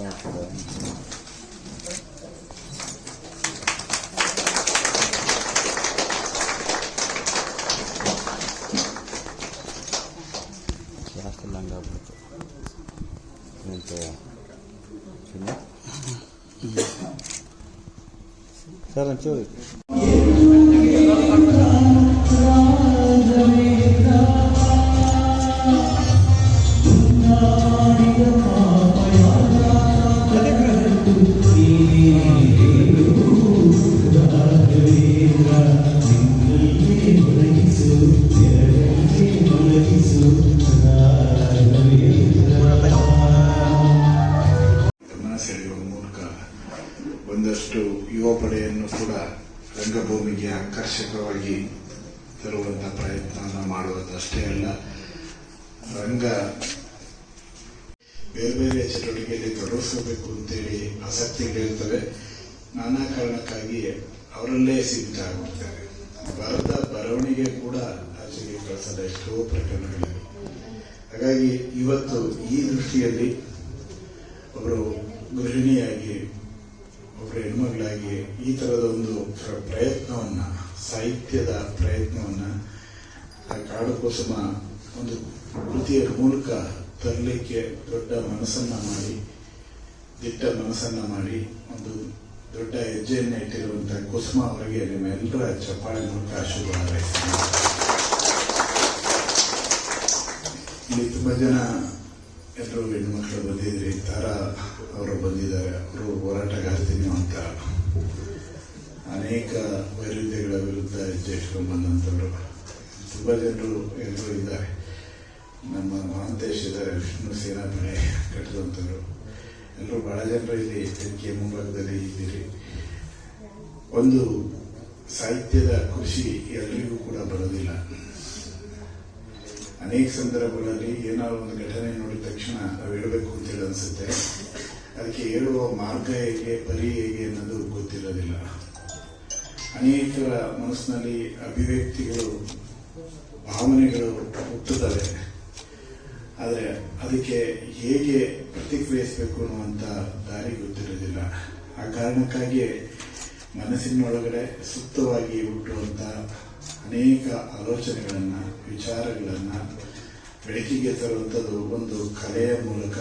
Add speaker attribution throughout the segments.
Speaker 1: ಮಾಡ್ತಾರೆ ಜಾಸ್ತಿ ಲಂಗ ಆಗ್ಬಿಡ್ತು ನಿಂತು ಚಿನ್ನ ಸರ್ ಒಂಚೂರು
Speaker 2: ಪಡೆಯನ್ನು ಕೂಡ ರಂಗಭೂಮಿಗೆ ಆಕರ್ಷಕವಾಗಿ ತರುವಂತಹ ಪ್ರಯತ್ನವನ್ನು ಮಾಡುವುದಷ್ಟೇ ಅಲ್ಲ. ರಂಗ ಬೇರೆ ಬೇರೆ ಚಟುವಟಿಕೆಯಲ್ಲಿ ತೊಡಗಿಸಬೇಕು ಅಂತೇಳಿ ಆಸಕ್ತಿಗಳಿರ್ತವೆ ನಾನಾ ಕಾರಣಕ್ಕಾಗಿ ಅವರಲ್ಲೇ ಸೀಮಿತ ಆಗಿಬಿಡ್ತಾರೆ ಬರದ ಬರವಣಿಗೆ ಕೂಡ ಆಚೆಗೆ ಕಳಿಸದ ಎಷ್ಟೋ ಪ್ರಕರಣಗಳಿವೆ. ಹಾಗಾಗಿ ಇವತ್ತು ಈ ದೃಷ್ಟಿಯಲ್ಲಿ ಒಬ್ಬರು ಗೃಹಿಣಿಯಾಗಿ ಒಬ್ಬರು ಹೆಣ್ಮಗಳಾಗಿ ಈ ತರದ ಒಂದು ಪ್ರ- ಪ್ರಯತ್ನವನ್ನ, ಸಾಹಿತ್ಯದ ಪ್ರಯತ್ನವನ್ನ ಕಾಡು ಕುಸುಮ ಒಂದು ಕೃತಿಯ ಮೂಲಕ ತರಲಿಕ್ಕೆ ದೊಡ್ಡ ಮನಸ್ಸನ್ನ ಮಾಡಿ, ದಿಟ್ಟ ಮನಸ್ಸನ್ನ ಮಾಡಿ, ಒಂದು ದೊಡ್ಡ ಹೆಜ್ಜೆಯನ್ನ ಇಟ್ಟಿರುವಂಥ ಕುಸುಮ ಅವರಿಗೆ ನಿಮ್ಮೆಲ್ಲರ ಚಪ್ಪಾಳೆ ಮೂಲಕ ಶುಭ ಇಲ್ಲಿ ತುಂಬಾ ಜನ ಎಲ್ಲರೂ ಹೆಣ್ಮಕ್ಳು ಬಂದಿದ್ರಿ ತಾರಾ ಅವರು ಬಂದಿದ್ದಾರೆ, ಅವರು ಹೋರಾಟಗಾರ್ತೀನಿ ಅಂತ. ಅನೇಕ ವೈರುಧ್ಯಗಳ ವಿರುದ್ಧ ಹೆಜ್ಜೆ ಬಂದಂಥವರು ತುಂಬ ಜನರು ಎಲ್ಲರೂ ಇದ್ದಾರೆ. ನಮ್ಮ ಮಹಾಂತೇಶ್ ಇದ್ದಾರೆ ವಿಷ್ಣು ಸೇನಾಪಡೆ ಕಟ್ಟಿದಂಥವ್ರು. ಎಲ್ಲರೂ ಬಹಳ ಜನರು ಇಲ್ಲಿ ವೇದಿಕೆಯ ಮುಂಭಾಗದಲ್ಲಿ ಇದ್ದೀರಿ. ಒಂದು ಸಾಹಿತ್ಯದ ಖುಷಿ ಎಲ್ಲರಿಗೂ ಕೂಡ ಬರೋದಿಲ್ಲ. ಅನೇಕ ಸಂದರ್ಭಗಳಲ್ಲಿ ಏನಾದ್ರು ಒಂದು ಘಟನೆ ನೋಡಿದ ತಕ್ಷಣ ನಾವು ಹೇಳಬೇಕು ಅಂತೇಳಿ ಅನ್ಸುತ್ತೆ. ಅದಕ್ಕೆ ಹೇಳುವ ಮಾರ್ಗ ಹೇಗೆ, ಪರಿ ಹೇಗೆ ಅನ್ನೋದು ಗೊತ್ತಿರೋದಿಲ್ಲ. ಅನೇಕರ ಮನಸ್ಸಿನಲ್ಲಿ ಅಭಿವ್ಯಕ್ತಿಗಳು, ಭಾವನೆಗಳು ಹುಟ್ಟುತ್ತವೆ. ಆದರೆ ಅದಕ್ಕೆ ಹೇಗೆ ಪ್ರತಿಕ್ರಿಯಿಸಬೇಕು ಅನ್ನುವಂಥ ದಾರಿ ಗೊತ್ತಿರೋದಿಲ್ಲ ಆ ಕಾರಣಕ್ಕಾಗಿಯೇ ಮನಸ್ಸಿನೊಳಗಡೆ ಸುಪ್ತವಾಗಿ ಹುಟ್ಟುವಂಥ ಅನೇಕ ಆಲೋಚನೆಗಳನ್ನು, ವಿಚಾರಗಳನ್ನು ಬೆಳಕಿಗೆ ತರುವಂಥದ್ದು ಒಂದು ಕಲೆಯ ಮೂಲಕ,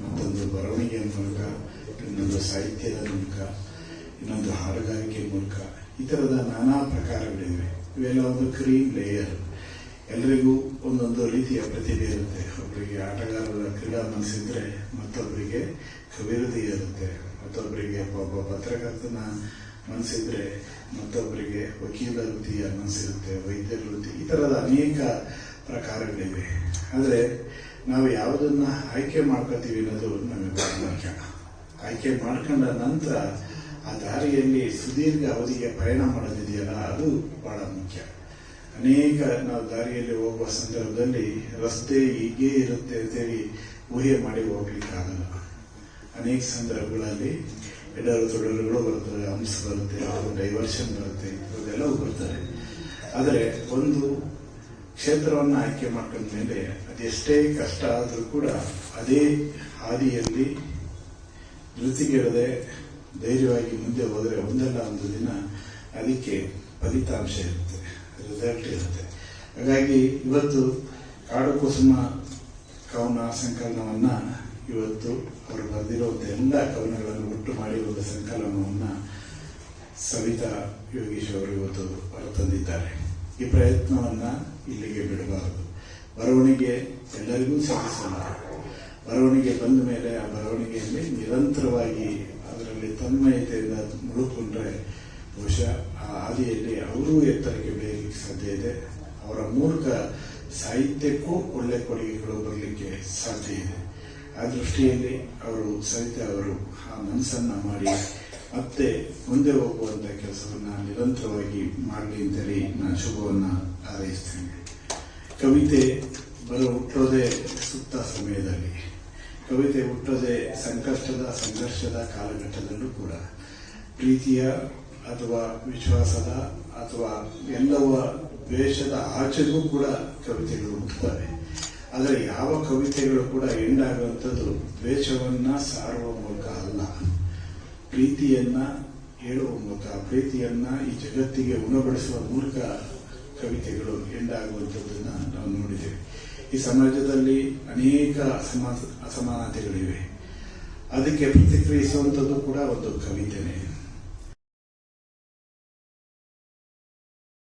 Speaker 2: ಮತ್ತೊಂದು ಬರವಣಿಗೆಯ ಮೂಲಕ, ಇನ್ನೊಂದು ಸಾಹಿತ್ಯದ ಮೂಲಕ, ಇನ್ನೊಂದು ಹಾಡುಗಾರಿಕೆ ಮೂಲಕ ಈ ಥರದ ನಾನಾ ಪ್ರಕಾರಗಳಿವೆ. ಇವೆಲ್ಲ ಒಂದು ಕ್ರೀಮ್ ಲೇಯರ್ ಎಲ್ರಿಗೂ ಒಂದೊಂದು ರೀತಿಯ ಪ್ರತಿಭೆ ಇರುತ್ತೆ. ಒಬ್ಬರಿಗೆ ಆಟಗಾರರ ಕ್ರೀಡಾ ಮನಸ್ಸಿದ್ರೆ ಮತ್ತೊಬ್ಬರಿಗೆ ಕವಿರತಿ ಇರುತ್ತೆ. ಮತ್ತೊಬ್ಬರಿಗೆ ಒಬ್ಬ ಪತ್ರಕರ್ತನ ಮನಸ್ಸಿದ್ರೆ ಮತ್ತೊಬ್ಬರಿಗೆ ವಕೀಲ ವೃತ್ತಿಯ ಮನಸ್ಸಿರುತ್ತೆ ವೈದ್ಯರ ವೃತ್ತಿ, ಈ ಥರದ ಅನೇಕ ಪ್ರಕಾರಗಳಿವೆ. ಆದರೆ ನಾವು ಯಾವುದನ್ನು ಆಯ್ಕೆ ಮಾಡ್ಕೋತೀವಿ ಅನ್ನೋದು ನಮಗೆ ಮುಖ್ಯ ಆಯ್ಕೆ ಮಾಡ್ಕೊಂಡ ನಂತರ ಆ ದಾರಿಯಲ್ಲಿ ಸುದೀರ್ಘ ಅವಧಿಗೆ ಪ್ರಯಾಣ ಮಾಡದಿದೆಯಲ್ಲ, ಅದು ಬಹಳ ಮುಖ್ಯ. ಅನೇಕ ನಾವು ದಾರಿಯಲ್ಲಿ ಹೋಗುವ ಸಂದರ್ಭದಲ್ಲಿ ರಸ್ತೆ ಹೀಗೆ ಇರುತ್ತೆ ಅಂತೇಳಿ ಊಹೆ ಮಾಡಿ ಹೋಗ್ಲಿಕ್ಕಾಗಲ್ಲ ಅನೇಕ ಸಂದರ್ಭಗಳಲ್ಲಿ ಎಡರು ತೊಡರುಗಳು ಬರುತ್ತವೆ, ಅಂಶ ಬರುತ್ತೆ ಡೈವರ್ಷನ್ ಬರುತ್ತೆ ಇವೆಲ್ಲವೂ ಬರ್ತಾರೆ ಆದರೆ ಒಂದು ಕ್ಷೇತ್ರವನ್ನು ಆಯ್ಕೆ ಮಾಡ್ಕೊಂಡ ಮೇಲೆ ಅದೆಷ್ಟೇ ಕಷ್ಟ ಆದರೂ ಕೂಡ ಅದೇ ಹಾದಿಯಲ್ಲಿ ಧೃತಿಗೆಡದೆ ಧೈರ್ಯವಾಗಿ ಮುಂದೆ ಹೋದರೆ ಒಂದಲ್ಲ ಒಂದು ದಿನ ಅದಕ್ಕೆ ಫಲಿತಾಂಶ ಇರುತ್ತೆ ರಿಸಲ್ಟ್ ಇರುತ್ತೆ. ಹಾಗಾಗಿ ಇವತ್ತು ಕಾಡು ಕುಸುಮ ಕವನ ಸಂಕಲನವನ್ನು ಇವತ್ತು ಅವರು ಬರೆದಿರುವಂಥ ಎಲ್ಲ ಕವನಗಳನ್ನು ಒಟ್ಟು ಮಾಡಿರುವಂಥ ಸಂಕಲನವನ್ನು ಸವಿತಾ ಯೋಗೀಶ್ ಅವರು ಇವತ್ತು ಹೊರತಂದಿದ್ದಾರೆ. ಈ ಪ್ರಯತ್ನವನ್ನು ಇಲ್ಲಿಗೆ ಬಿಡಬಾರದು. ಬರವಣಿಗೆ ಎಲ್ಲರಿಗೂ ಸಾಧಿಸಲ್ಲ ಬರವಣಿಗೆ ಬಂದ ಮೇಲೆ ಆ ಬರವಣಿಗೆಯಲ್ಲಿ ನಿರಂತರವಾಗಿ ಅದರಲ್ಲಿ ತನ್ಮಯತೆಯಿಂದ ಮುಳುಕೊಂಡ್ರೆ ಬಹುಶಃ ಆ ಹಾದಿಯಲ್ಲಿ ಅವರೂ ಎತ್ತರಕ್ಕೆ ಬೆಳೆಯಲಿಕ್ಕೆ ಸಾಧ್ಯ ಇದೆ. ಅವರ ಮೂಲಕ ಸಾಹಿತ್ಯಕ್ಕೂ ಒಳ್ಳೆ ಕೊಡುಗೆಗಳು ಬರಲಿಕ್ಕೆ ಸಾಧ್ಯ ಇದೆ. ಆ ದೃಷ್ಟಿಯಲ್ಲಿ ಅವರು ಸವಿತಾ ಅವರು ಆ ಮನಸ್ಸನ್ನು ಮಾಡಿ ಮತ್ತೆ ಮುಂದೆ ಹೋಗುವಂತ ಕೆಲಸವನ್ನು ನಿರಂತರವಾಗಿ ಮಾಡಲಿ ಅಂತೇಳಿ ನಾನು ಶುಭವನ್ನು ಹಾರೈಸ್ತೇನೆ. ಕವಿತೆ ಬರೋ ಹುಟ್ಟೋದೇ ಸುತ್ತ ಸಮಯದಲ್ಲಿ. ಕವಿತೆ ಹುಟ್ಟದೆ ಸಂಕಷ್ಟದ ಸಂಘರ್ಷದ ಕಾಲಘಟ್ಟದಲ್ಲೂ ಕೂಡ ಪ್ರೀತಿಯ ಅಥವಾ ವಿಶ್ವಾಸದ ಅಥವಾ ಎಲ್ಲವ ದ್ವೇಷದ ಆಚೆಗೂ ಕೂಡ ಕವಿತೆಗಳು ಹುಟ್ಟುತ್ತವೆ. ಆದರೆ ಯಾವ ಕವಿತೆಗಳು ಕೂಡ ಎಂಡಾಗುವಂಥದ್ದು ದ್ವೇಷವನ್ನು ಸಾರುವ ಮೂಲಕ ಅಲ್ಲ. ಪ್ರೀತಿಯನ್ನ ಹೇಳುವ ಮೂಲಕ, ಪ್ರೀತಿಯನ್ನ ಈ ಜಗತ್ತಿಗೆ ಉಣಬಡಿಸುವ ಮೂಲಕ ಕವಿತೆಗಳು ಎಂಡ್ ಆಗುವಂಥದ್ದನ್ನ ನಾವು ನೋಡಿದ್ದೇವೆ. ಈ ಸಮಾಜದಲ್ಲಿ ಅನೇಕ ಅಸಮಾ ಅಸಮಾನತೆಗಳಿವೆ. ಅದಕ್ಕೆ ಪ್ರತಿಕ್ರಿಯಿಸುವಂಥದ್ದು ಕೂಡ ಒಂದು ಕವಿತೆನೇ.